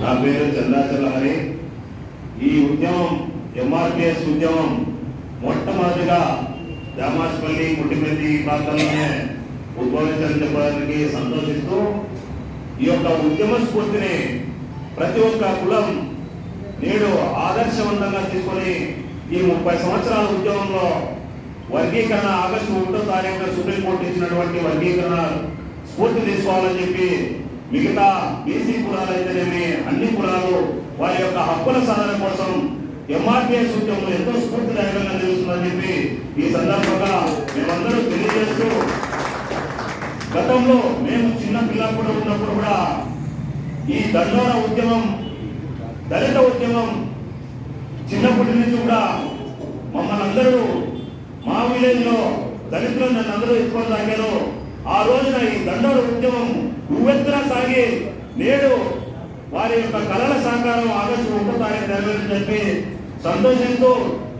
నా పేరు చంద్రాచల హరి ఈ ఉద్యమం ఎంఆర్పిఎస్ ఉద్యమం మొట్టమొదటిగా దామాస్పల్లి ముట్టిపల్లి ప్రాంతంలోనే ఉద్భవించాలని చెప్పడానికి సంతోషిస్తూ ఈ యొక్క ఉద్యమ స్ఫూర్తిని ప్రతి ఒక్క కులం నేడు ఆదర్శవంతంగా తీసుకొని ఈ ముప్పై సంవత్సరాల ఉద్యమంలో వర్గీకరణ ఆగస్టు ఒకటో తారీఖున సుప్రీంకోర్టు ఇచ్చినటువంటి వర్గీకరణ స్ఫూర్తి తీసుకోవాలని చెప్పి మిగతా బీసీ కులాలు అయితేనేమి అన్ని కులాలు వారి యొక్క హక్కుల సాధన కోసం ఎంఆర్పిఎస్ ఉద్యమంలో ఎంతో స్ఫూర్తిదాయకంగా నిలుస్తుందని చెప్పి ఈ సందర్భంగా మేమందరూ తెలియజేస్తూ గతంలో మేము చిన్న పిల్లప్పుడు ఉన్నప్పుడు కూడా ఈ దండోర ఉద్యమం దళిత ఉద్యమం చిన్నప్పటి నుంచి కూడా మమ్మల్ని అందరూ మా విలేజ్లో దళితులు నన్ను అందరూ ఎత్తుకొని తాగారు. ఆ రోజున ఈ దండోర ఉద్యమం ఉవ్వెత్తున సాగి? నేడు వారి యొక్క కళల సాకారం ఆగస్టు ఒకటో తారీఖు నెరవేరని చెప్పి సంతోషంతో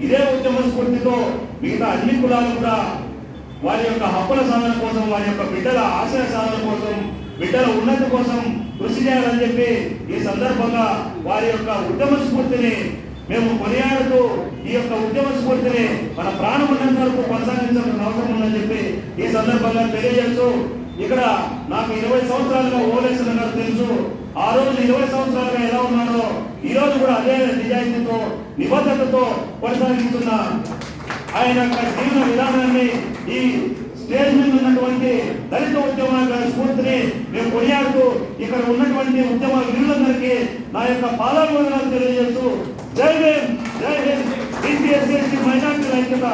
ఇదే ఉద్యమ స్ఫూర్తితో మిగతా అన్ని కులాలు కూడా వారి యొక్క హక్కుల సాధన కోసం వారి యొక్క బిడ్డల ఆశయ సాధన కోసం బిడ్డల ఉన్నతి కోసం కృషి చేయాలని చెప్పి ఈ సందర్భంగా వారి యొక్క ఉద్యమ స్ఫూర్తిని మేము కొనియాడుతూ ఈ యొక్క ఉద్యమ స్ఫూర్తిని మన ప్రాణం ఉన్నంత వరకు కొనసాగించాల్సిన అవసరం ఉందని చెప్పి ఈ సందర్భంగా తెలియజేస్తూ ఇక్కడ నాకు ఇరవై సంవత్సరాలుగా ఓలేసిన గారు తెలుసు. ఆ రోజు ఇరవై సంవత్సరాలుగా ఎలా ఉన్నారో ఈ రోజు కూడా అదే నిజాయితీతో నిబద్ధతతో కొనసాగిస్తున్న. ఆయన యొక్క జీవన విధానాన్ని ఈ స్టేజ్ మీద ఉన్నటువంటి దళిత ఉద్యమ స్ఫూర్తిని మేము కొనియాడుతూ ఇక్కడ ఉన్నటువంటి ఉద్యమ వీరులందరికీ నా యొక్క పాదాభివందనాలు తెలియజేస్తూ జై భీమ్ జై హింద్ మైనార్టీ ఐక్యత.